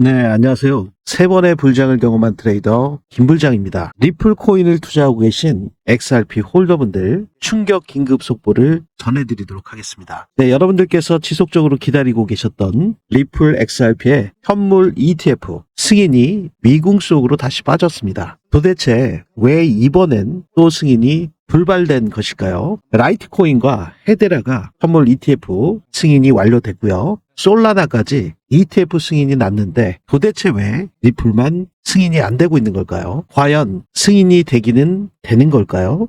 네, 안녕하세요. 세 번의 불장을 경험한 트레이더 김불장입니다. 리플 코인을 투자하고 계신 XRP 홀더분들 충격 긴급 속보를 전해드리도록 하겠습니다. 네, 여러분들께서 지속적으로 기다리고 계셨던 리플 XRP의 현물 ETF 승인이 미궁 속으로 다시 빠졌습니다. 도대체 왜 이번엔 또 승인이 불발된 것일까요? 라이트코인과 헤데라가 현물 ETF 승인이 완료됐고요. 솔라나까지 ETF 승인이 났는데 도대체 왜 리플만 승인이 안 되고 있는 걸까요? 과연 승인이 되기는 되는 걸까요?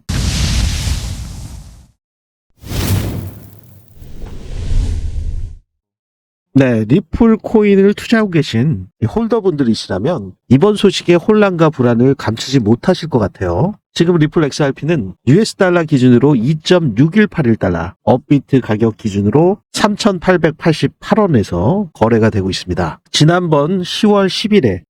네, 리플 코인을 투자하고 계신 이 홀더분들이시라면 이번 소식에 혼란과 불안을 감추지 못하실 것 같아요. 지금 리플 XRP는 US 달러 기준으로 2.6181달러, 업비트 가격 기준으로 3,888원에서 거래가 되고 있습니다. 지난번 10월 10일에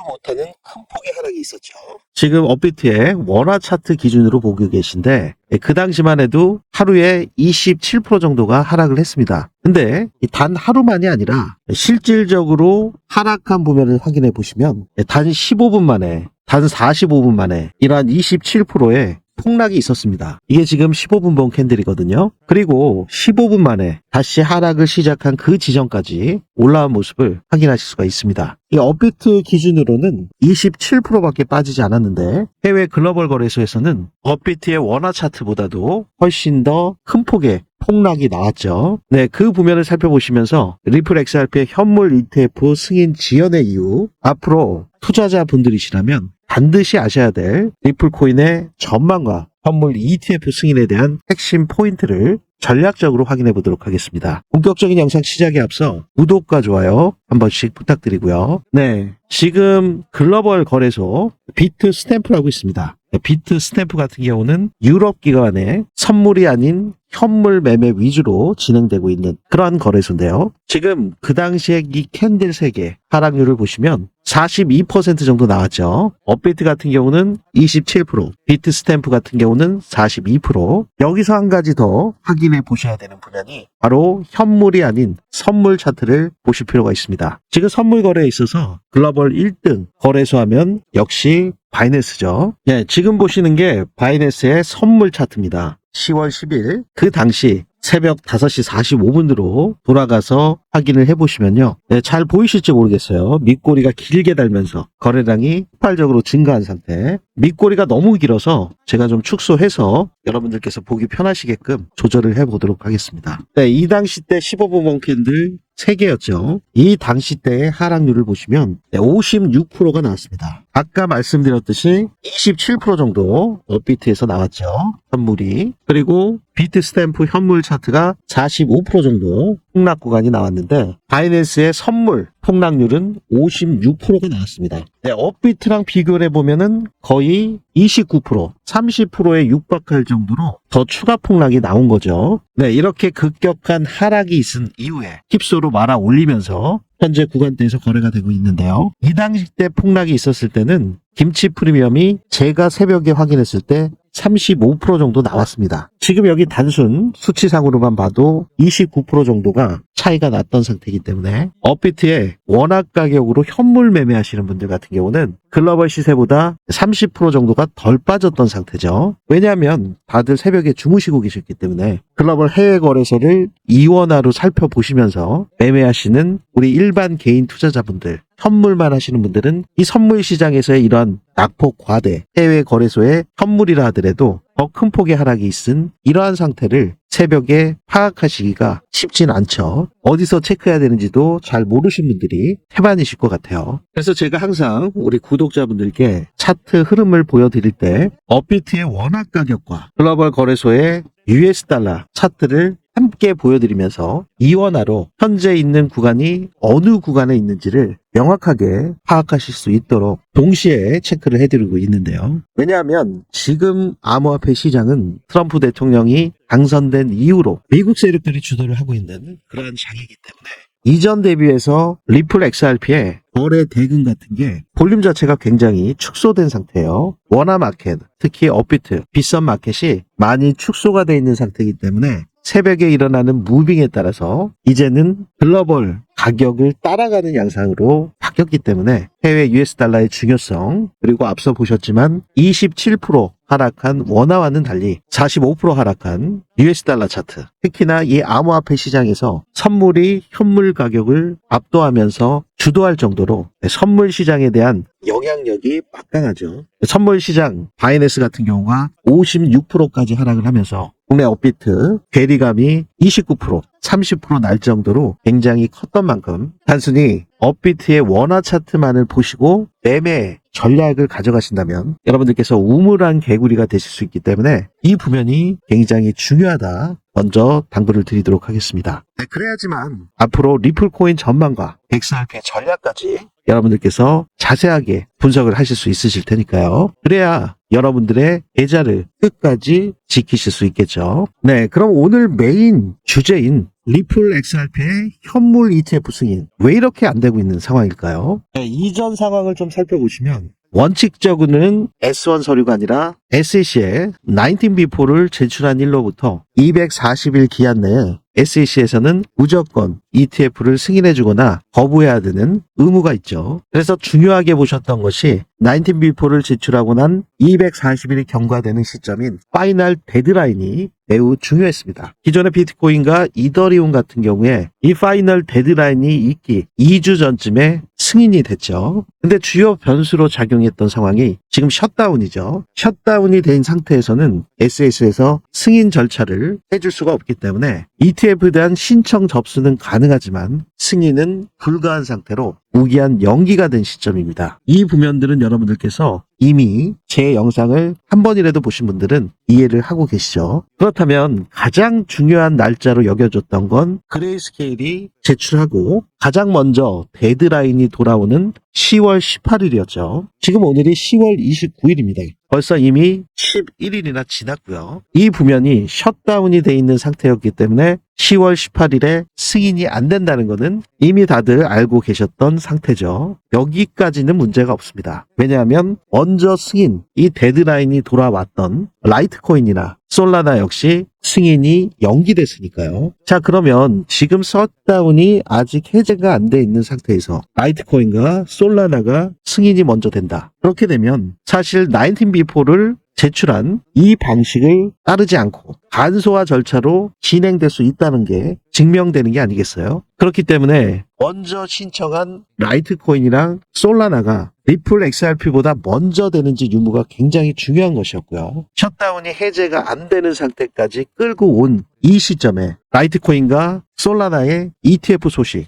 말도 못하는 큰 폭의 하락이 있었죠. 지금 업비트의 원화 차트 기준으로 보고 계신데 그 당시만 해도 하루에 27% 정도가 하락을 했습니다. 근데 이단 하루만이 아니라 실질적으로 하락한 부면을 확인해 보시면 단 15분 만에 단 45분 만에 이러한 27%의 폭락이 있었습니다. 이게 지금 15분 본 캔들이거든요. 그리고 15분 만에 다시 하락을 시작한 그 지점까지 올라온 모습을 확인하실 수가 있습니다. 이 업비트 기준으로는 27%밖에 빠지지 않았는데 해외 글로벌 거래소에서는 업비트의 원화 차트보다도 훨씬 더 큰 폭의 폭락이 나왔죠. 네, 그 부면을 살펴보시면서 리플 XRP의 현물 ETF 승인 지연의 이유 앞으로 투자자 분들이시라면 반드시 아셔야 될 리플 코인의 전망과 현물 ETF 승인에 대한 핵심 포인트를 전략적으로 확인해 보도록 하겠습니다. 본격적인 영상 시작에 앞서 구독과 좋아요 한 번씩 부탁드리고요. 네. 지금 글로벌 거래소 비트 스탬프라고 있습니다. 네, 비트 스탬프 같은 경우는 유럽 기관의 선물이 아닌 현물 매매 위주로 진행되고 있는 그러한 거래소인데요. 지금 그 당시에 이 캔들 3개 하락률을 보시면 42% 정도 나왔죠. 업비트 같은 경우는 27%, 비트 스탬프 같은 경우는 42%. 여기서 한 가지 더 확인해 보셔야 되는 분야니 바로 현물이 아닌 선물 차트를 보실 필요가 있습니다. 지금 선물 거래에 있어서 글로벌 1등 거래소 하면 역시 바이낸스죠. 예, 지금 보시는 게 바이낸스의 선물 차트입니다. 10월 10일. 그 당시 새벽 5시 45분으로 돌아가서 확인을 해보시면요. 네, 잘 보이실지 모르겠어요. 밑꼬리가 길게 달면서 거래량이 폭발적으로 증가한 상태. 밑꼬리가 너무 길어서 제가 좀 축소해서 여러분들께서 보기 편하시게끔 조절을 해보도록 하겠습니다. 네, 이 당시 때 15분 몽캔들 3개였죠. 이 당시 때의 하락률을 보시면 56%가 나왔습니다. 아까 말씀드렸듯이 27% 정도 업비트에서 나왔죠. 현물이. 그리고 비트 스탬프 현물 차트가 45% 정도 폭락 구간이 나왔는데 바이낸스의 선물 폭락률은 56%가 나왔습니다. 네, 업비트랑 비교를 해보면은 거의 29%, 30%에 육박할 정도로 더 추가 폭락이 나온 거죠. 네, 이렇게 급격한 하락이 있은 이후에 힙소로 말아 올리면서 현재 구간대에서 거래가 되고 있는데요. 이 당시 때 폭락이 있었을 때는 김치 프리미엄이 제가 새벽에 확인했을 때 35% 정도 나왔습니다. 지금 여기 단순 수치상으로만 봐도 29% 정도가 차이가 났던 상태이기 때문에 업비트의 원화 가격으로 현물 매매하시는 분들 같은 경우는 글로벌 시세보다 30% 정도가 덜 빠졌던 상태죠. 왜냐하면 다들 새벽에 주무시고 계셨기 때문에 글로벌 해외 거래소를 이원화로 살펴보시면서 매매하시는 우리 일반 개인 투자자분들 현물만 하시는 분들은 이 선물 시장에서의 이러한 낙폭 과대 해외 거래소의 현물이라 하더라도 더 큰 폭의 하락이 있은 이러한 상태를 새벽에 파악하시기가 쉽진 않죠. 어디서 체크해야 되는지도 잘 모르신 분들이 태반이실 것 같아요. 그래서 제가 항상 우리 구독자분들께 차트 흐름을 보여드릴 때 업비트의 원화 가격과 글로벌 거래소의 US 달러 차트를 함께 보여드리면서 이원화로 현재 있는 구간이 어느 구간에 있는지를 명확하게 파악하실 수 있도록 동시에 체크를 해드리고 있는데요. 왜냐하면 지금 암호화폐 시장은 트럼프 대통령이 당선된 이후로 미국 세력들이 주도를 하고 있는 그러한 장이기 때문에 이전 대비해서 리플 XRP의 거래 대금 같은 게 볼륨 자체가 굉장히 축소된 상태예요. 원화 마켓, 특히 업비트, 비썸 마켓이 많이 축소가 돼 있는 상태이기 때문에 새벽에 일어나는 무빙에 따라서 이제는 글로벌 가격을 따라가는 양상으로. 바뀌었기 때문에 해외 US 달러의 중요성 그리고 앞서 보셨지만 27% 하락한 원화와는 달리 45% 하락한 US 달러 차트. 특히나 이 암호화폐 시장에서 선물이 현물 가격을 압도하면서 주도할 정도로 선물 시장에 대한 영향력이 막강하죠. 선물 시장 바이낸스 같은 경우가 56%까지 하락을 하면서 국내 업비트 괴리감이 29% 30%날 정도로 굉장히 컸던 만큼 단순히 업비트의 원화 차트만을 보시고 매매 전략을 가져가신다면 여러분들께서 우물한 개구리가 되실 수 있기 때문에 이 부면이 굉장히 중요하다. 먼저 당부를 드리도록 하겠습니다. 네, 그래야지만 앞으로 리플코인 전망과 XRP의 전략까지 여러분들께서 자세하게 분석을 하실 수 있으실 테니까요. 그래야 여러분들의 계좌를 끝까지 지키실 수 있겠죠. 네, 그럼 오늘 메인 주제인 리플 XRP의 현물 ETF 승인 왜 이렇게 안 되고 있는 상황일까요? 네, 이전 상황을 좀 살펴보시면 원칙적으로는 S1 서류가 아니라 SEC에 19B4를 제출한 일로부터 240일 기한 내에 SEC에서는 무조건 ETF를 승인해주거나 거부해야 되는 의무가 있죠. 그래서 중요하게 보셨던 것이 19B4를 제출하고 난 240일이 경과되는 시점인 파이널 데드라인이 매우 중요했습니다. 기존의 비트코인과 이더리움 같은 경우에 이 파이널 데드라인이 있기 2주 전쯤에 승인이 됐죠. 근데 주요 변수로 작용했던 상황이 지금 셧다운이죠. 셧다운이 된 상태에서는 SS에서 승인 절차를 해줄 수가 없기 때문에 ETF에 대한 신청 접수는 가능하지만 승인은 불가한 상태로 무기한 연기가 된 시점입니다. 이 부면들은 여러분들께서 이미 제 영상을 한 번이라도 보신 분들은 이해를 하고 계시죠. 그렇다면 가장 중요한 날짜로 여겨졌던 건 그레이스케일이 제출하고 가장 먼저 데드라인이 돌아오는 10월 18일이었죠. 지금 오늘이 10월 29일입니다. 벌써 이미 11일이나 지났고요. 이 부면이 셧다운이 돼 있는 상태였기 때문에 10월 18일에 승인이 안 된다는 것은 이미 다들 알고 계셨던 상태죠. 여기까지는 문제가 없습니다. 왜냐하면 먼저 승인, 이 데드라인이 돌아왔던 라이트코인이나 솔라나 역시 승인이 연기됐으니까요. 자, 그러면 지금 셧다운이 아직 해제가 안 돼 있는 상태에서 라이트코인과 솔라나가 승인이 먼저 된다. 그렇게 되면 사실 19B4를 제출한 이 방식을 따르지 않고 간소화 절차로 진행될 수 있다는 게 증명되는 게 아니겠어요? 그렇기 때문에 먼저 신청한 라이트코인이랑 솔라나가 리플 XRP보다 먼저 되는지 유무가 굉장히 중요한 것이었고요. 셧다운이 해제가 안 되는 상태까지 끌고 온 이 시점에 라이트코인과 솔라나의 ETF 소식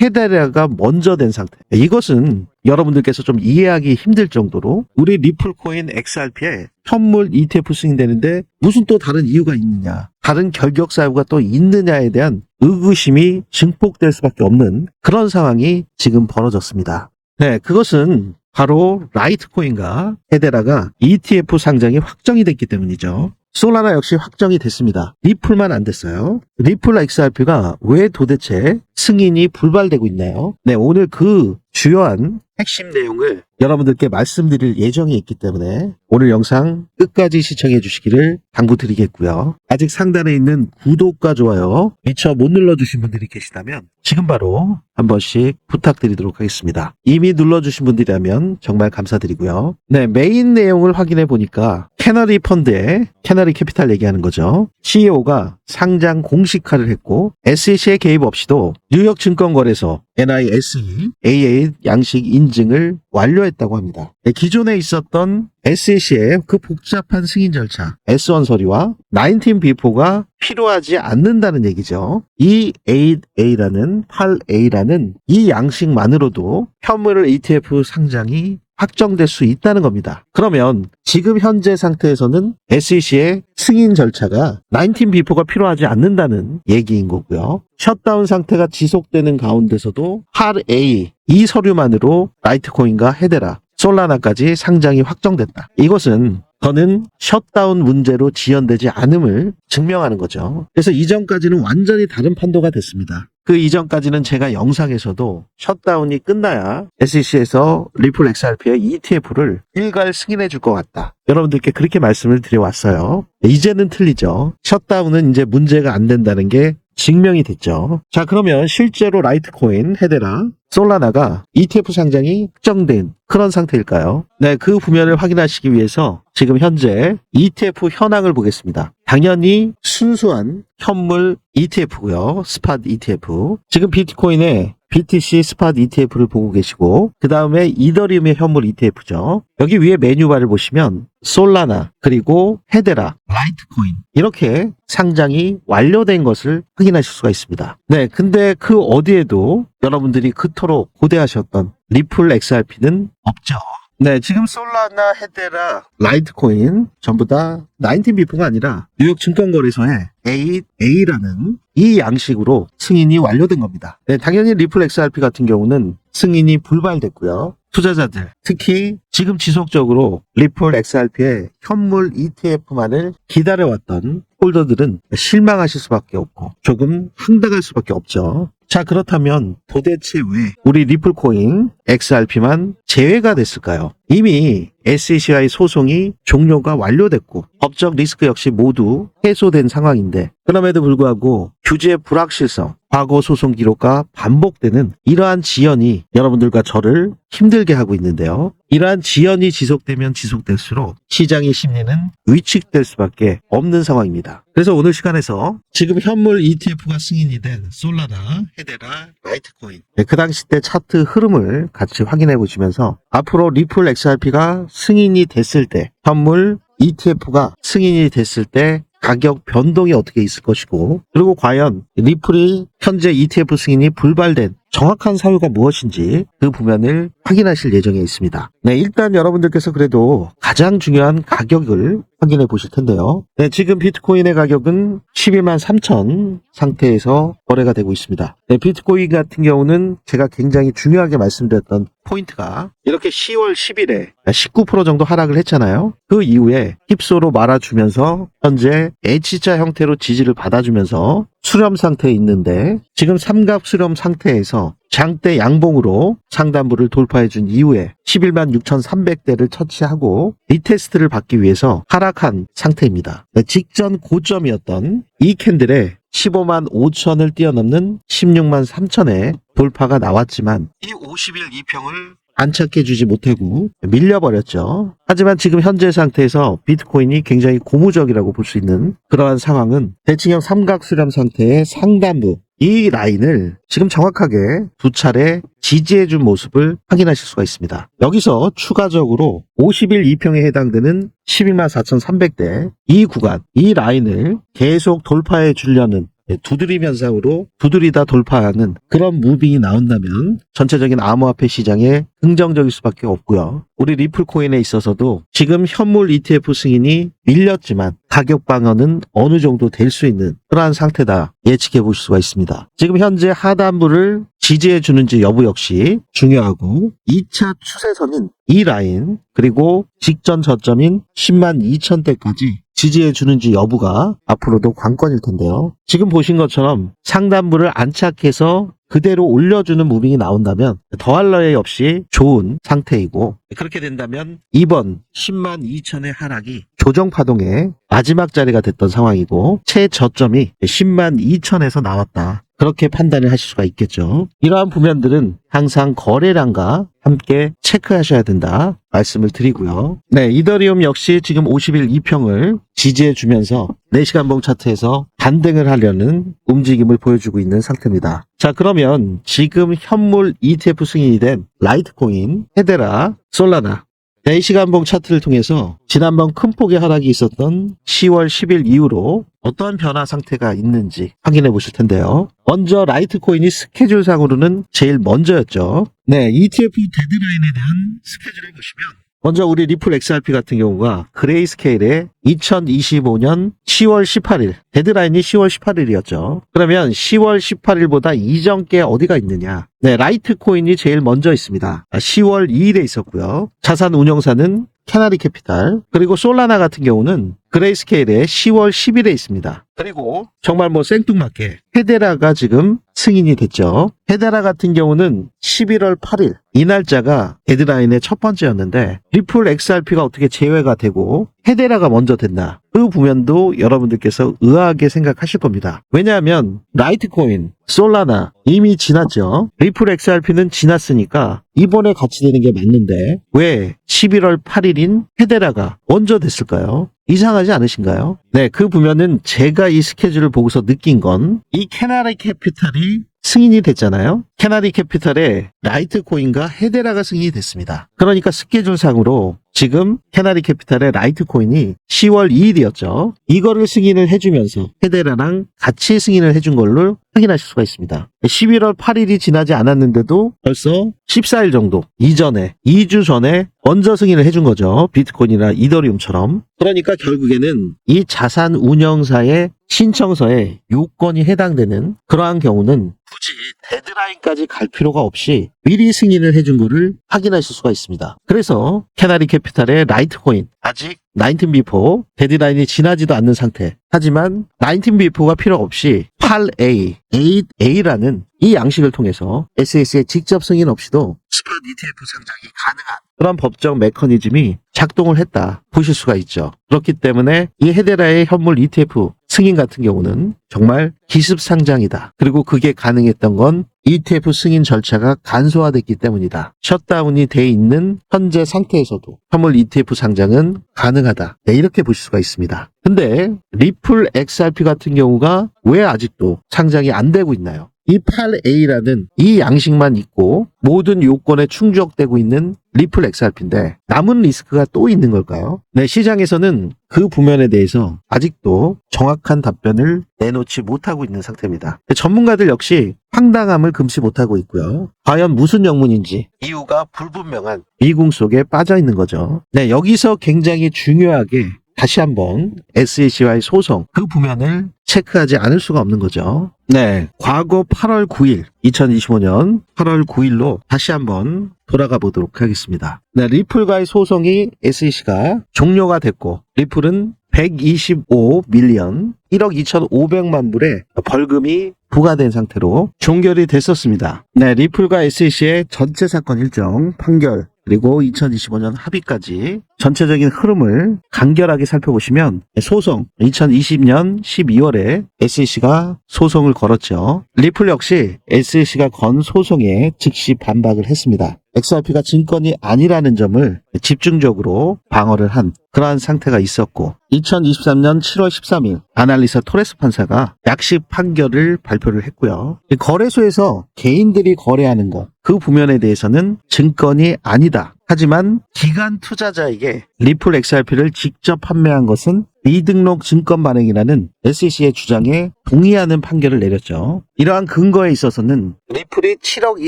헤데라가 먼저 된 상태. 이것은 여러분들께서 좀 이해하기 힘들 정도로 우리 리플코인 XRP에 현물 ETF 승인되는데 무슨 또 다른 이유가 있느냐, 다른 결격 사유가 또 있느냐에 대한 의구심이 증폭될 수밖에 없는 그런 상황이 지금 벌어졌습니다. 네, 그것은 바로 라이트코인과 헤데라가 ETF 상장이 확정이 됐기 때문이죠. 솔라나 역시 확정이 됐습니다. 리플만 안 됐어요. 리플 XRP가 왜 도대체 승인이 불발되고 있나요? 네, 오늘 그 주요한 핵심 내용을 여러분들께 말씀드릴 예정이 있기 때문에 오늘 영상 끝까지 시청해 주시기를 당부드리겠고요. 아직 상단에 있는 구독과 좋아요 미처 못 눌러주신 분들이 계시다면 지금 바로 한 번씩 부탁드리도록 하겠습니다. 이미 눌러주신 분들이라면 정말 감사드리고요. 네, 메인 내용을 확인해 보니까 캐너리 펀드의 캐너리 캐피탈 얘기하는 거죠. CEO가 상장 공식화를 했고 SEC의 개입 없이도 뉴욕 증권거래소 NISE AA 양식 인증을 완료했다고 합니다. 네, 기존에 있었던 SEC의 그 복잡한 승인 절차 S1 서류와 19B4가 필요하지 않는다는 얘기죠. 이 8A라는 8A라는 이 양식만으로도 현물 ETF 상장이 확정될 수 있다는 겁니다. 그러면 지금 현재 상태에서는 SEC의 승인 절차가 19B4가 필요하지 않는다는 얘기인 거고요. 셧다운 상태가 지속되는 가운데서도 8A 이 서류만으로 라이트코인과 헤데라, 솔라나까지 상장이 확정됐다. 이것은 더는 셧다운 문제로 지연되지 않음을 증명하는 거죠. 그래서 이전까지는 완전히 다른 판도가 됐습니다. 그 이전까지는 제가 영상에서도 셧다운이 끝나야 SEC에서 리플 XRP의 ETF를 일괄 승인해 줄 것 같다. 여러분들께 그렇게 말씀을 드려왔어요. 이제는 틀리죠. 셧다운은 이제 문제가 안 된다는 게 증명이 됐죠. 자, 그러면 실제로 라이트코인, 헤데라, 솔라나가 ETF 상장이 확정된 그런 상태일까요? 네, 그 부면을 확인하시기 위해서 지금 현재 ETF 현황을 보겠습니다. 당연히 순수한 현물 ETF고요. 스팟 ETF. 지금 비트코인의 BTC 스팟 ETF를 보고 계시고 그 다음에 이더리움의 현물 ETF죠. 여기 위에 메뉴바를 보시면 솔라나 그리고 헤데라 라이트코인 이렇게 상장이 완료된 것을 확인하실 수가 있습니다. 네, 근데 그 어디에도 여러분들이 그토록 고대하셨던 리플 XRP는 없죠. 네, 지금 솔라나, 헤데라, 라이트코인 전부 다 19비프가 아니라 뉴욕 증권거래소에 A, A라는 이 양식으로 승인이 완료된 겁니다. 네, 당연히 리플 XRP 같은 경우는 승인이 불발됐고요. 투자자들, 특히 지금 지속적으로 리플 XRP의 현물 ETF만을 기다려왔던 홀더들은 실망하실 수밖에 없고 조금 황당할 수밖에 없죠. 자, 그렇다면 도대체 왜 우리 리플코인 XRP만 제외가 됐을까요? 이미 SECI 소송이 종료가 완료됐고 법적 리스크 역시 모두 해소된 상황인데 그럼에도 불구하고 규제의 불확실성, 과거 소송 기록과 반복되는 이러한 지연이 여러분들과 저를 힘들게 하고 있는데요. 이러한 지연이 지속되면 지속될수록 시장의 심리는 위축될 수밖에 없는 상황입니다. 그래서 오늘 시간에서 지금 현물 ETF가 승인이 된 솔라나, 헤데라, 라이트코인 네, 그 당시 때 차트 흐름을 같이 확인해 보시면서 앞으로 리플 XRP가 승인이 됐을 때 현물 ETF가 승인이 됐을 때 가격 변동이 어떻게 있을 것이고 그리고 과연 리플이 현재 ETF 승인이 불발된 정확한 사유가 무엇인지 그 부면을 확인하실 예정에 있습니다. 네, 일단 여러분들께서 그래도 가장 중요한 가격을 확인해 보실 텐데요. 네, 지금 비트코인의 가격은 12만 3천 상태에서 거래가 되고 있습니다. 네, 비트코인 같은 경우는 제가 굉장히 중요하게 말씀드렸던 포인트가 이렇게 10월 10일에 19% 정도 하락을 했잖아요. 그 이후에 힙소로 말아주면서 현재 H자 형태로 지지를 받아주면서 수렴 상태에 있는데 지금 삼각 수렴 상태에서 장대 양봉으로 상단부를 돌파해 준 이후에 11만 6,300대를 터치하고 리테스트를 받기 위해서 하락한 상태입니다. 네, 직전 고점이었던 이 캔들에 15만 5천을 뛰어넘는 16만 3천의 돌파가 나왔지만 이 50일 이평을 안착해 주지 못하고 밀려버렸죠. 하지만 지금 현재 상태에서 비트코인이 굉장히 고무적이라고 볼 수 있는 그러한 상황은 대칭형 삼각 수렴 상태의 상단부 이 라인을 지금 정확하게 두 차례 지지해 준 모습을 확인하실 수가 있습니다. 여기서 추가적으로 50일 이평에 해당되는 12만 4,300대 이 구간, 이 라인을 계속 돌파해 주려는 두드림 현상으로 두드리다 돌파하는 그런 무빙이 나온다면 전체적인 암호화폐 시장에 긍정적일 수밖에 없고요. 우리 리플 코인에 있어서도 지금 현물 ETF 승인이 밀렸지만 가격 방어는 어느 정도 될 수 있는 그러한 상태다 예측해 볼 수가 있습니다. 지금 현재 하단부를 지지해 주는지 여부 역시 중요하고 2차 추세선인 이 라인 그리고 직전 저점인 10만 2천대까지 지지해 주는지 여부가 앞으로도 관건일 텐데요. 지금 보신 것처럼 상단부를 안착해서 그대로 올려주는 무빙이 나온다면 더할 나위 없이 좋은 상태이고 그렇게 된다면 이번 10만 2천의 하락이 조정 파동의 마지막 자리가 됐던 상황이고 최저점이 10만 2천에서 나왔다. 그렇게 판단을 하실 수가 있겠죠. 이러한 부면들은 항상 거래량과 함께 체크하셔야 된다 말씀을 드리고요. 네, 이더리움 역시 지금 50일 2평을 지지해 주면서 4시간 봉 차트에서 반등을 하려는 움직임을 보여주고 있는 상태입니다. 자, 그러면 지금 현물 ETF 승인이 된 라이트코인, 헤데라, 솔라나 4시간 봉 차트를 통해서 지난번 큰 폭의 하락이 있었던 10월 10일 이후로 어떠한 변화 상태가 있는지 확인해 보실 텐데요. 먼저 라이트코인이 스케줄상으로는 제일 먼저였죠. 네, ETF 데드라인에 대한 스케줄을 보시면 먼저 우리 리플 XRP 같은 경우가 그레이 스케일에 2025년 10월 18일 데드라인이 10월 18일이었죠. 그러면 10월 18일보다 이전 게 어디가 있느냐? 네, 라이트 코인이 제일 먼저 있습니다. 10월 2일에 있었고요. 자산 운용사는 캐나리 캐피탈 그리고 솔라나 같은 경우는 그레이스케일의 10월 10일에 있습니다. 그리고 정말 뭐 생뚱맞게 헤데라가 지금 승인이 됐죠. 헤데라 같은 경우는 11월 8일 이 날짜가 데드라인의 첫 번째였는데 리플 XRP가 어떻게 제외가 되고 헤데라가 먼저 됐나 그 부면도 여러분들께서 의아하게 생각하실 겁니다. 왜냐하면 라이트코인, 솔라나 이미 지났죠. 리플 XRP는 지났으니까 이번에 같이 되는 게 맞는데 왜 11월 8일인 헤데라가 먼저 됐을까요? 이상하지 않으신가요? 네, 그 보면은 제가 이 스케줄을 보고서 느낀 건 이 캐나리 캐피탈이 승인이 됐잖아요. 캐나리 캐피탈에 라이트코인과 헤데라가 승인이 됐습니다. 그러니까 스케줄상으로 지금 캐나리 캐피탈의 라이트코인이 10월 2일이었죠. 이거를 승인을 해주면서 헤데라랑 같이 승인을 해준 걸로 확인하실 수가 있습니다. 11월 8일이 지나지 않았는데도 벌써 14일 정도 이전에 2주 전에 먼저 승인을 해준 거죠. 비트코인이나 이더리움처럼. 그러니까 결국에는 이 자산 운영사의 신청서에 요건이 해당되는 그러한 경우는 굳이 데드라인까지 갈 필요가 없이 미리 승인을 해준 거를 확인하실 수가 있습니다. 그래서 캐나리 캐피탈의 라이트코인 아직 19B4 데드라인이 지나지도 않는 상태. 하지만 19B4가 필요 없이 8A, 8A라는 이 양식을 통해서 SS에 직접 승인 없이도 스팟 ETF 상장이 가능한 그런 법적 메커니즘이 작동을 했다 보실 수가 있죠. 그렇기 때문에 이 헤데라의 현물 ETF 승인 같은 경우는 정말 기습 상장이다. 그리고 그게 가능했던 건 ETF 승인 절차가 간소화됐기 때문이다. 셧다운이 돼 있는 현재 상태에서도 현물 ETF 상장은 가능하다. 네, 이렇게 보실 수가 있습니다. 근데 리플 XRP 같은 경우가 왜 아직도 상장이 안 되고 있나요? 이 8A라는 이 양식만 있고 모든 요건에 충족되고 있는 리플 XRP인데 남은 리스크가 또 있는 걸까요? 네, 시장에서는 그 부면에 대해서 아직도 정확한 답변을 내놓지 못하고 있는 상태입니다. 전문가들 역시 황당함을 금치 못하고 있고요. 과연 무슨 영문인지 이유가 불분명한 미궁 속에 빠져 있는 거죠. 네, 여기서 굉장히 중요하게 다시 한번 SEC와의 소송 그 부면을 체크하지 않을 수가 없는 거죠. 네, 과거 8월 9일 2025년 8월 9일로 다시 한번 돌아가 보도록 하겠습니다. 네, 리플과의 소송이 SEC가 종료가 됐고 리플은 125 밀리언 1억 2,500만 불의 벌금이 부과된 상태로 종결이 됐었습니다. 네, 리플과 SEC의 전체 사건 일정 판결 그리고 2025년 합의까지 전체적인 흐름을 간결하게 살펴보시면 소송 2020년 12월에 SEC가 소송을 걸었죠. 리플 역시 SEC가 건 소송에 즉시 반박을 했습니다. XRP가 증권이 아니라는 점을 집중적으로 방어를 한 그러한 상태가 있었고 2023년 7월 13일 아날리사 토레스 판사가 약식 판결을 발표를 했고요. 이 거래소에서 개인들이 거래하는 것 그 부면에 대해서는 증권이 아니다. 하지만 기관 투자자에게 리플 XRP를 직접 판매한 것은 미등록 증권 발행이라는 SEC의 주장에 동의하는 판결을 내렸죠. 이러한 근거에 있어서는 리플이 7억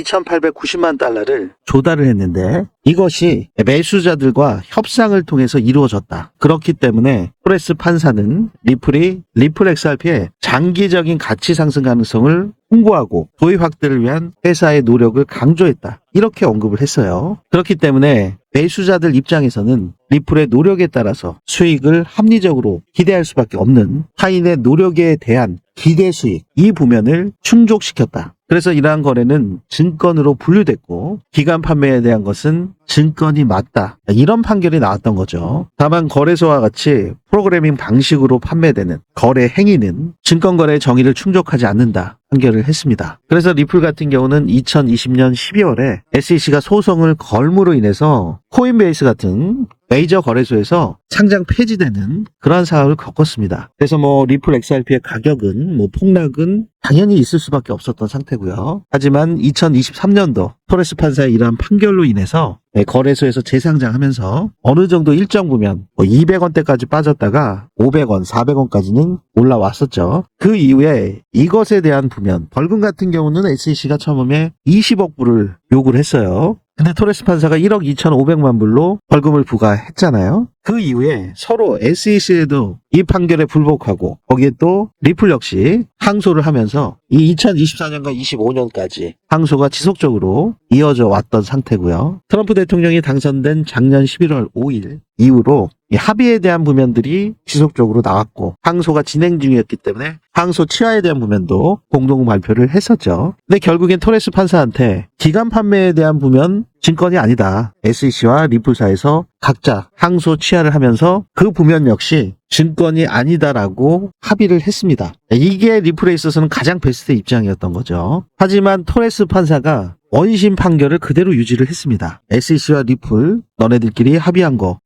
2,890만 달러를 조달을 했는데 이것이 매수자들과 협상을 통해서 이루어졌다. 그렇기 때문에 프레스 판사는 리플이 리플 XRP의 장기적인 가치 상승 가능성을 홍보하고 도입 확대를 위한 회사의 노력을 강조했다. 이렇게 언급을 했어요. 그렇기 때문에 매수자들 입장에서는 리플의 노력에 따라서 수익을 합리적으로 기대할 수밖에 없는 타인의 노력에 대한 기대 수익 이 부면을 충족시켰다. 그래서 이러한 거래는 증권으로 분류됐고 기간 판매에 대한 것은 증권이 맞다. 이런 판결이 나왔던 거죠. 다만 거래소와 같이 프로그래밍 방식으로 판매되는 거래 행위는 증권거래 정의를 충족하지 않는다. 판결을 했습니다. 그래서 리플 같은 경우는 2020년 12월에 SEC가 소송을 걸므로 인해서 코인베이스 같은 메이저 거래소에서 상장 폐지되는 그러한 사업을 겪었습니다. 그래서 뭐 리플 XRP의 가격은 뭐 폭락은 당연히 있을 수밖에 없었던 상태고요. 하지만 2023년도 토레스 판사의 이러한 판결로 인해서 네, 거래소에서 재상장하면서 어느 정도 일정 부면 뭐 200원대까지 빠졌다가 500원, 400원까지는 올라왔었죠. 그 이후에 이것에 대한 부면 벌금 같은 경우는 SEC가 처음에 20억 불을 요구를 했어요. 근데 토레스 판사가 1억 2,500만 불로 벌금을 부과했잖아요. 그 이후에 서로 SEC에도 이 판결에 불복하고 거기에 또 리플 역시 항소를 하면서 이 2024년과 25년까지 항소가 지속적으로 이어져 왔던 상태고요. 트럼프 대통령이 당선된 작년 11월 5일 이후로 이 합의에 대한 부면들이 지속적으로 나왔고 항소가 진행 중이었기 때문에 항소 치하에 대한 부면도 공동 발표를 했었죠. 근데 결국엔 토레스 판사한테 기간 판매에 대한 부면 증권이 아니다. SEC와 리플사에서 각자 항소 치하를 하면서 그 부면 역시 증권이 아니다라고 합의를 했습니다. 이게 리플에 있어서는 가장 베스트 입장이었던 거죠. 하지만 토레스 판사가 원심 판결을 그대로 유지를 했습니다. SEC와 리플 너네들끼리 합의한 거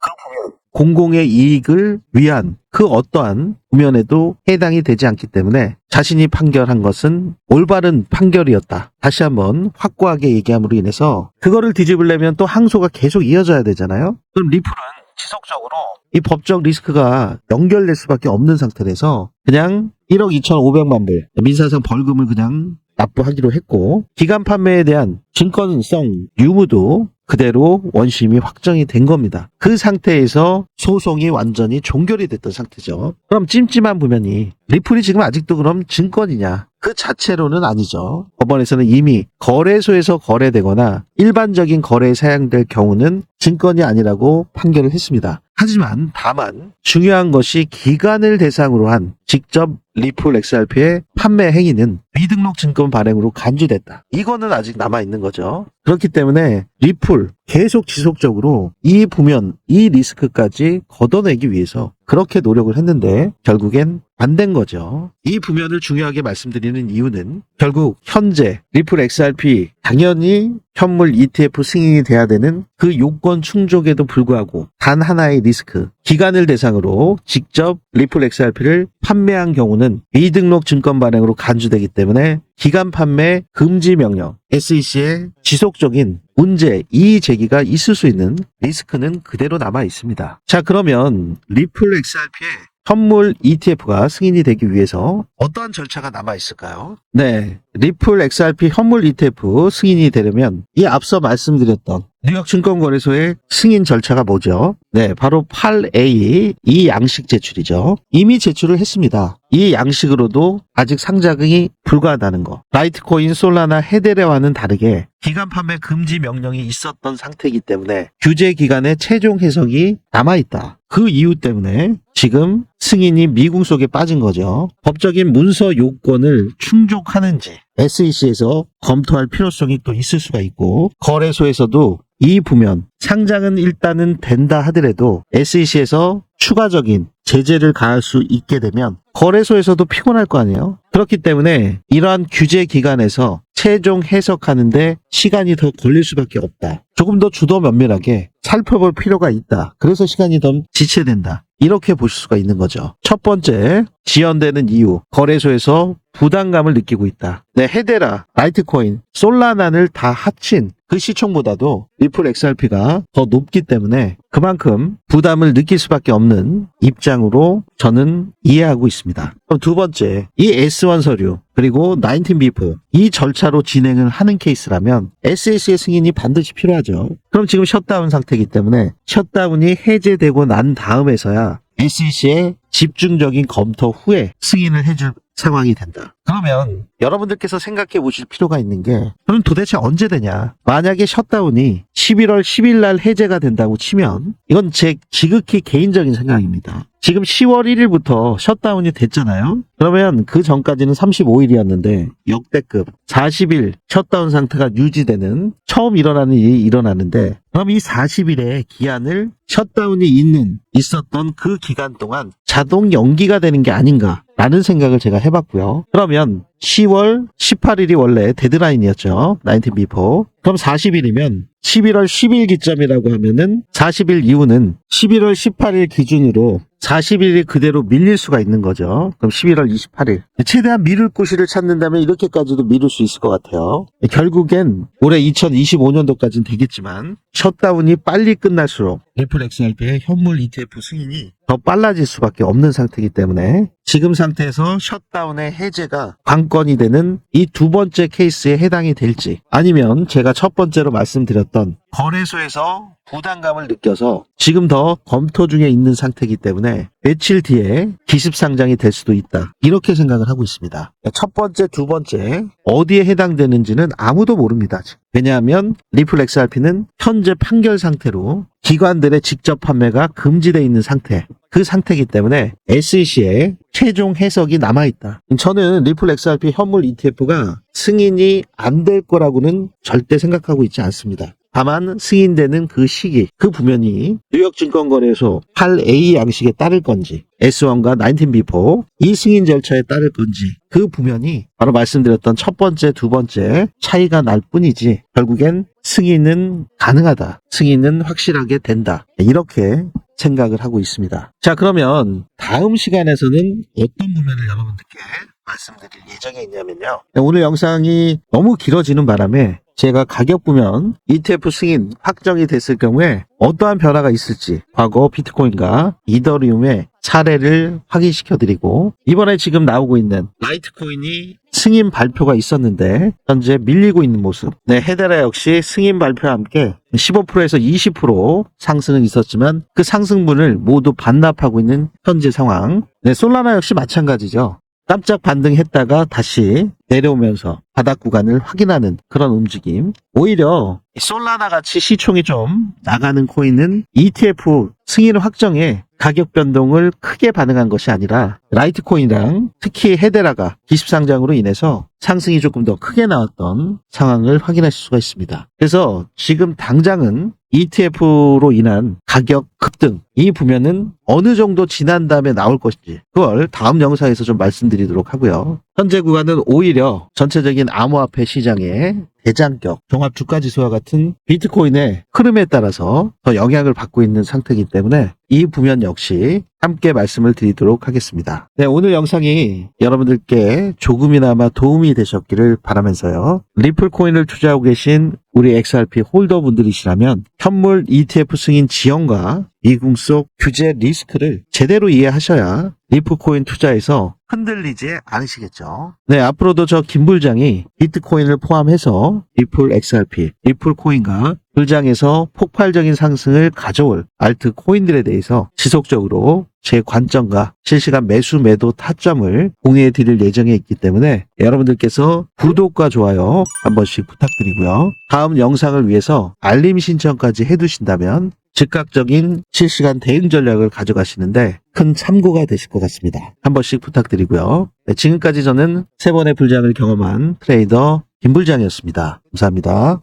공공의 이익을 위한 그 어떠한 구면에도 해당이 되지 않기 때문에 자신이 판결한 것은 올바른 판결이었다. 다시 한번 확고하게 얘기함으로 인해서 그거를 뒤집으려면 또 항소가 계속 이어져야 되잖아요. 그럼 리플은 지속적으로 이 법적 리스크가 연결될 수밖에 없는 상태라서 그냥 1억 2,500만 불 민사상 벌금을 그냥 납부하기로 했고 기간 판매에 대한 증권성 유무도 그대로 원심이 확정이 된 겁니다. 그 상태에서 소송이 완전히 종결이 됐던 상태죠. 그럼 찜찜한 부면이 리플이 지금 아직도 그럼 증권이냐? 그 자체로는 아니죠. 법원에서는 이미 거래소에서 거래되거나 일반적인 거래에 사용될 경우는 증권이 아니라고 판결을 했습니다. 하지만 다만 중요한 것이 기관을 대상으로 한 직접 리플 XRP의 판매 행위는 미등록 증권 발행으로 간주됐다. 이거는 아직 남아 있는 거죠. 그렇기 때문에 리플 계속 지속적으로 이 부면, 이 리스크까지 걷어내기 위해서 그렇게 노력을 했는데 결국엔 안 된 거죠. 이 부면을 중요하게 말씀드리는 이유는 결국 현재 리플 XRP 당연히 현물 ETF 승인이 돼야 되는 그 요건 충족에도 불구하고 단 하나의 리스크 기관을 대상으로 직접 리플 XRP를 판매한 경우는 미등록 증권 발행으로 간주되기 때문에 기간 판매 금지 명령 SEC의 지속적인 문제, 이의 제기가 있을 수 있는 리스크는 그대로 남아 있습니다. 자, 그러면 리플 XRP의 현물 ETF가 승인이 되기 위해서 어떠한 절차가 남아 있을까요? 네. 리플 XRP 현물 ETF 승인이 되려면 이 앞서 말씀드렸던 뉴욕 증권거래소의 승인 절차가 뭐죠? 네, 바로 8A 이 양식 제출이죠. 이미 제출을 했습니다. 이 양식으로도 아직 상장이 불가하다는 거. 라이트코인, 솔라나, 헤데레와는 다르게 기간 판매 금지 명령이 있었던 상태이기 때문에 규제 기간의 최종 해석이 남아 있다. 그 이유 때문에 지금 승인이 미궁 속에 빠진 거죠. 법적인 문서 요건을 충족하는지 SEC에서 검토할 필요성이 또 있을 수가 있고 거래소에서도 이 부면 상장은 일단은 된다 하더라도 SEC에서 추가적인 제재를 가할 수 있게 되면 거래소에서도 피곤할 거 아니에요. 그렇기 때문에 이러한 규제 기간에서 최종 해석하는데 시간이 더 걸릴 수밖에 없다. 조금 더 주도 면밀하게 살펴볼 필요가 있다. 그래서 시간이 더 지체된다. 이렇게 보실 수가 있는 거죠. 첫 번째, 지연되는 이유. 거래소에서 부담감을 느끼고 있다. 네, 헤데라, 라이트코인, 솔라나를 다 합친 그 시총보다도 리플 XRP가 더 높기 때문에 그만큼 부담을 느낄 수밖에 없는 입장 으로 저는 이해하고 있습니다. 그럼 두 번째, 이 S1 서류 그리고 19B4 이 절차로 진행을 하는 케이스라면 SEC의 승인이 반드시 필요하죠. 그럼 지금 셧다운 상태이기 때문에 셧다운이 해제되고 난 다음에서야 SEC의 집중적인 검토 후에 승인을 해줄 상황이 된다. 그러면 여러분들께서 생각해 보실 필요가 있는 게 그럼 도대체 언제 되냐? 만약에 셧다운이 11월 10일 날 해제가 된다고 치면 이건 제 지극히 개인적인 생각입니다. 지금 10월 1일부터 셧다운이 됐잖아요. 그러면 그 전까지는 35일이었는데 역대급 40일 셧다운 상태가 유지되는 처음 일어나는 일이 일어나는데 그럼 이 40일의 기한을 셧다운이 있는 있었던 그 기간 동안 자동 연기가 되는 게 아닌가 라는 생각을 제가 해봤고요. 그러면 10월 18일이 원래 데드라인이었죠. 19B4. 그럼 40일이면 11월 10일 기점이라고 하면은 40일 이후는 11월 18일 기준으로 40일이 그대로 밀릴 수가 있는 거죠. 그럼 11월 28일. 최대한 미룰 곳을 찾는다면 이렇게까지도 미룰 수 있을 것 같아요. 결국엔 올해 2025년도까지는 되겠지만 셧다운이 빨리 끝날수록 리플 XRP의 현물 ETF 승인이 더 빨라질 수밖에 없는 상태이기 때문에 지금 상태에서 셧다운의 해제가 광 관건이 되는 이 두 번째 케이스에 해당이 될지 아니면 제가 첫 번째로 말씀드렸던 거래소에서 부담감을 느껴서 지금 더 검토 중에 있는 상태이기 때문에 며칠 뒤에 기습 상장이 될 수도 있다. 이렇게 생각을 하고 있습니다. 첫 번째, 두 번째 어디에 해당되는지는 아무도 모릅니다. 왜냐하면 리플 XRP는 현재 판결 상태로 기관들의 직접 판매가 금지되어 있는 상태. 그 상태이기 때문에 SEC의 최종 해석이 남아있다. 저는 리플 XRP 현물 ETF가 승인이 안 될 거라고는 절대 생각하고 있지 않습니다. 다만 승인되는 그 시기, 그 부면이 뉴욕증권거래소 8A 양식에 따를 건지 S1과 19B4 이 승인 절차에 따를 건지 그 부면이 바로 말씀드렸던 첫 번째, 두 번째 차이가 날 뿐이지 결국엔 승인은 가능하다. 승인은 확실하게 된다. 이렇게 생각을 하고 있습니다. 자, 그러면 다음 시간에서는 어떤 부면을 여러분들께 말씀드릴 예정에 있냐면요. 오늘 영상이 너무 길어지는 바람에 제가 가격 부면 ETF 승인 확정이 됐을 경우에 어떠한 변화가 있을지 과거 비트코인과 이더리움의 사례를 확인시켜 드리고 이번에 지금 나오고 있는 라이트코인이 승인 발표가 있었는데 현재 밀리고 있는 모습. 네, 헤데라 역시 승인 발표와 함께 15%에서 20% 상승은 있었지만 그 상승분을 모두 반납하고 있는 현재 상황. 네, 솔라나 역시 마찬가지죠. 깜짝 반등했다가 다시 내려오면서 바닥 구간을 확인하는 그런 움직임. 오히려 솔라나 같이 시총이 좀 나가는 코인은 ETF 승인 확정에 가격 변동을 크게 반응한 것이 아니라 라이트코인이랑 특히 헤데라가 기습상장으로 인해서 상승이 조금 더 크게 나왔던 상황을 확인하실 수가 있습니다. 그래서 지금 당장은 ETF로 인한 가격 급등 이 부면은 어느 정도 지난 다음에 나올 것인지 그걸 다음 영상에서 좀 말씀드리도록 하고요. 현재 구간은 오히려 전체적인 암호화폐 시장의 대장격 종합 주가지수와 같은 비트코인의 흐름에 따라서 더 영향을 받고 있는 상태이기 때문에 이 부면 역시 함께 말씀을 드리도록 하겠습니다. 네, 오늘 영상이 여러분들께 조금이나마 도움이 되셨기를 바라면서요. 리플 코인을 투자하고 계신 우리 XRP 홀더분들이시라면 현물 ETF 승인 지형과 미궁 속 규제 리스크를 제대로 이해하셔야 리플코인 투자에서 흔들리지 않으시겠죠. 네, 앞으로도 저 김불장이 비트코인을 포함해서 리플 XRP, 리플 코인과 불장에서 폭발적인 상승을 가져올 알트 코인들에 대해서 지속적으로 제 관점과 실시간 매수 매도 타점을 공유해 드릴 예정에 있기 때문에 여러분들께서 구독과 좋아요 한 번씩 부탁드리고요. 다음 영상을 위해서 알림 신청까지 해 두신다면 즉각적인 실시간 대응 전략을 가져가시는데 큰 참고가 되실 것 같습니다. 한 번씩 부탁드리고요. 네, 지금까지 저는 세 번의 불장을 경험한 트레이더 김불장이었습니다. 감사합니다.